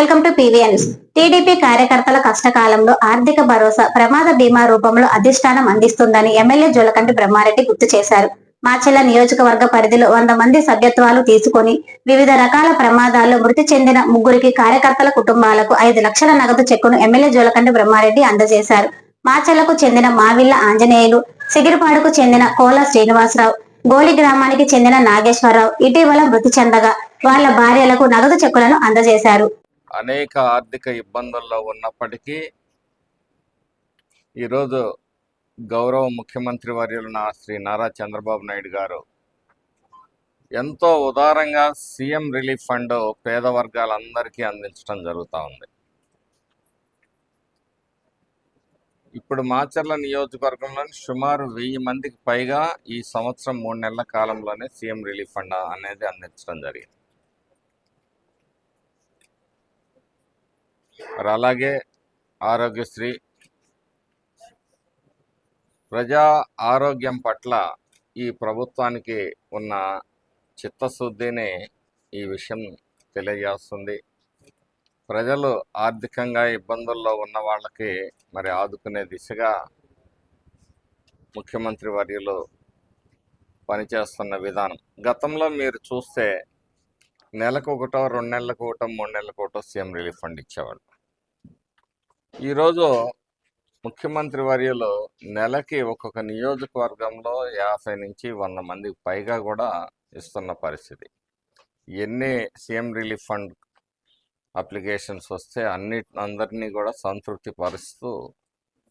Welcome to PVNS TDP కార్యకర్తల కష్టకాలంలో ఆర్థిక భరోసా ప్రమాద బీమా రూపంలో అధిష్టానం అందిస్తుందని ఎమ్మెల్యే జోలకంటి బ్రహ్మారెడ్డి గుర్తు చేశారు. మాచెల్ల నియోజకవర్గ పరిధిలో వంద మంది సభ్యత్వాలు తీసుకొని వివిధ రకాల ప్రమాదాల్లో మృతి చెందిన ముగ్గురికి కార్యకర్తల కుటుంబాలకు ఐదు లక్షల నగదు చెక్కును ఎమ్మెల్యే జోలకంటి బ్రహ్మారెడ్డి అందజేశారు. మాచెల్లకు చెందిన మావిల్ల ఆంజనేయులు సిగిరిపాడుకు చెందిన కోల శ్రీనివాసరావు గోలి గ్రామానికి చెందిన నాగేశ్వరరావు ఇటీవల మృతి చెందగా వాళ్ళ భార్యలకు నగదు చెక్కులను అందజేశారు. అనేక ఆర్థిక ఇబ్బందుల్లో ఉన్నప్పటికీ ఈరోజు గౌరవ ముఖ్యమంత్రి వర్యులు శ్రీ నారా చంద్రబాబు నాయుడు గారు ఎంతో ఉదారంగా సీఎం రిలీఫ్ ఫండ్ పేద వర్గాలందరికీ అందించడం జరుగుతూ ఉంది. ఇప్పుడు మాచర్ల నియోజకవర్గంలోని సుమారు వెయ్యి మందికి పైగా ఈ సంవత్సరం మూడు నెలల కాలంలోనే సీఎం రిలీఫ్ ఫండ్ అనేది అందించడం జరిగింది. మరి అలాగే ఆరోగ్యశ్రీ. ప్రజా ఆరోగ్యం పట్ల ఈ ప్రభుత్వానికి ఉన్న చిత్తశుద్ధిని ఈ విషయం తెలియజేస్తుంది. ప్రజలు ఆర్థికంగా ఇబ్బందుల్లో ఉన్న వాళ్ళకి మరి ఆదుకునే దిశగా ముఖ్యమంత్రి వర్యులు పనిచేస్తున్న విధానం. గతంలో మీరు చూస్తే నెలకు ఒకటో రెండు నెలలకు ఒకటో మూడు నెలలకు ఒకటో సీఎం రిలీఫ్ ఫండ్ ఇచ్చేవాళ్ళు. ఈరోజు ముఖ్యమంత్రి వర్యులు నెలకి ఒక్కొక్క నియోజకవర్గంలో యాభై నుంచి వంద మందికి పైగా కూడా ఇస్తున్న పరిస్థితి. ఎన్ని సీఎం రిలీఫ్ ఫండ్ అప్లికేషన్స్ వస్తే అన్ని అందరినీ కూడా సంతృప్తి పరుస్తూ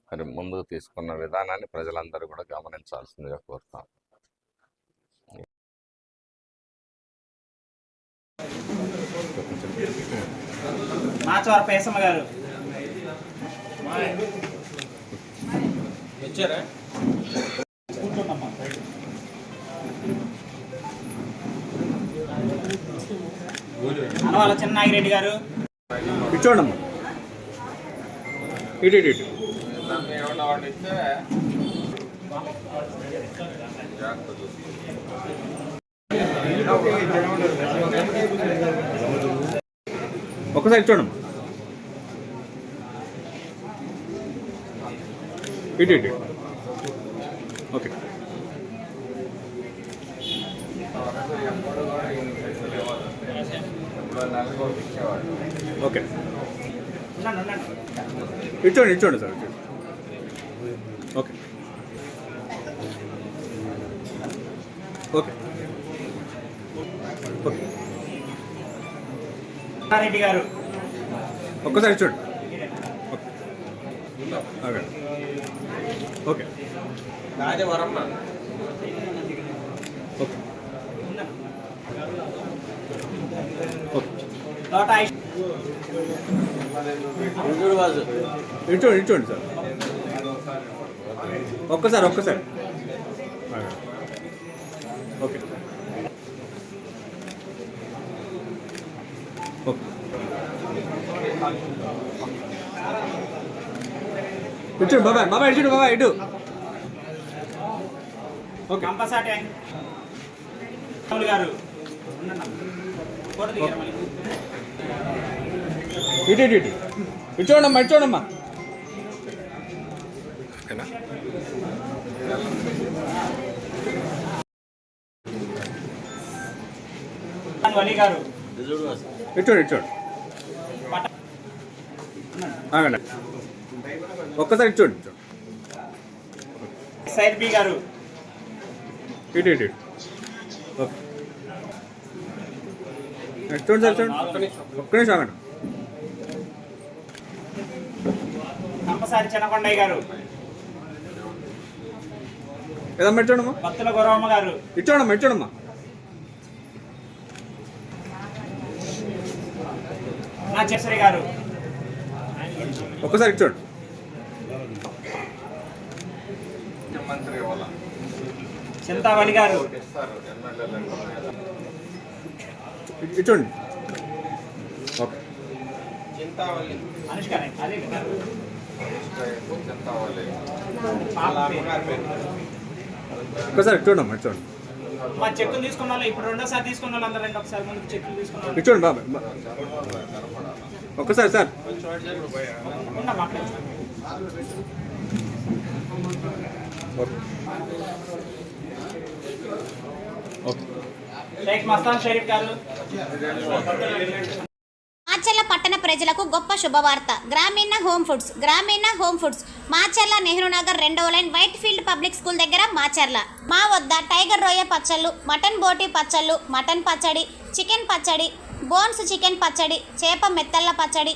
మరి ముందుకు తీసుకున్న విధానాన్ని ప్రజలందరూ కూడా గమనించాల్సిందిగా కోరుతాం. మాచవర పేసమ్మ గారు అనవాళ్ళ చిన్నాగిరెడ్డి గారు. ఇచ్చోండమ్మా. ఇటు ఇటు ఇటు. ఒకసారి చూడమ్మా ఇటు ఇటు. ఓకే. ఓకే. ఇచ్చోండి ఇచ్చోండి sir okay. Okay. Okay. Reddy గారు. ఒక్కసారి చూడండి ఓకే. ఓకే. ఓకే ఇచ్చోండి ఇచ్చోండి సార్. ఒక్కసారి ఒక్కసారి. ఓకే. ఓకే. ఇచ్చండి బాబాయ్ బాబాయ్ ఇచ్చండి బాబాయ్ ఇటు. ఓకే. గారు. మళ్ళీ. ఇటు ఇటు ఇటు. ఇచ్చోండమ్మా ఇచ్చోండమ్మా వలి గారు. ఇచ్చోండి పట్ట- ఆగండి. ఒక్కసారి ఇచ్చోండి సైద్ బి గారు. ఇటు ఇటు ఓకే. చూడండి సార్ చూడండి ఒక్క నిమిషం ఆగండి. కంపసారి చిన్నకొండయ్య గారు. ఏదమ్మా ఇచ్చోండమ్మా భక్తుల గౌరవమ్మ గారు. ఇచ్చోండమ్మా ఇచ్చోండమ్మా నా చేసరి గారు. ఒక్కసారి ఇచ్చోండి ముఖ్యమంత్రి చింతావళి గారు. ఇస్తారు ఎమ్మెల్యేలకు ఇ- ఇచ్చోండి ఓకే. అనుష్క అదే. ఒక్కసారి చూడమ్మా చూడండి మా చెక్కులు తీసుకున్న వాళ్ళు ఇప్పుడు రెండోసారి తీసుకున్న వాళ్ళు అందరూ రండి ఒకసారి ముందుకు చెక్కులు తీసుకున్న వాళ్ళు. ఇచ్చోండి బాబాయ్ బా- ఒక్కసారి సార్. మాచర్ల పట్టణ ప్రజలకు గొప్ప శుభవార్త. Grameena home foods Grameena home foods. Macherla Nehru Nagar రెండవ line white field public school దగ్గర మాచర్ల. మా వద్ద టైగర్ రొయ్య పచ్చళ్ళు మటన్ బోటి పచ్చళ్ళు మటన్ పచ్చడి చికెన్ పచ్చడి బోన్స్ చికెన్ పచ్చడి చేప మెత్తళ్ళ పచ్చడి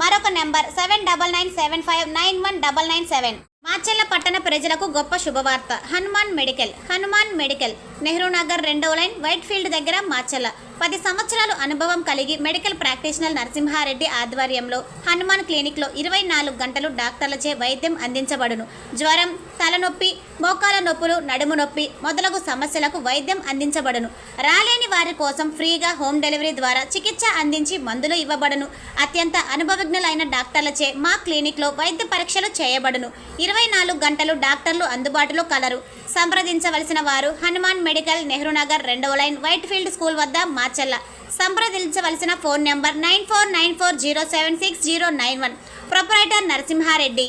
మరొక number seven double nine seven five nine one double nine seven. Macherla పట్టణ ప్రజలకు గొప్ప శుభవార్త. Hanuman medical Hanuman medical. Nehru Nagar రెండవ లైన్ వైట్ ఫీల్డ్ దగ్గర మాచెల్ల పది సంవత్సరాలు అనుభవం కలిగి మెడికల్ ప్రాక్టీషనర్ నరసింహారెడ్డి ఆధ్వర్యంలో హనుమాన్ క్లినిక్లో ఇరవై నాలుగు గంటలు డాక్టర్లచే వైద్యం అందించబడును. జ్వరం తలనొప్పి మోకాల నొప్పులు నడుము నొప్పి మొదలగు సమస్యలకు వైద్యం అందించబడును. రాలేని వారి కోసం ఫ్రీగా హోమ్ డెలివరీ ద్వారా చికిత్స అందించి మందులు ఇవ్వబడును. అత్యంత అనుభవ అనుభవజ్ఞులైన డాక్టర్లచే మా క్లినిక్లో వైద్య పరీక్షలు చేయబడును. ఇరవై నాలుగు గంటలు డాక్టర్లు అందుబాటులో కలరు. సంప్రదించవలసిన వారు హనుమాన్ మెడికల్ నెహ్రూ నగర్ రెండవ లైన్ వైట్ఫీల్డ్ స్కూల్ వద్ద మాచెల్ల సంప్రదించవలసిన phone number nine four nine four zero seven six zero nine one. Proprietor Narasimha Reddy.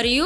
మరియు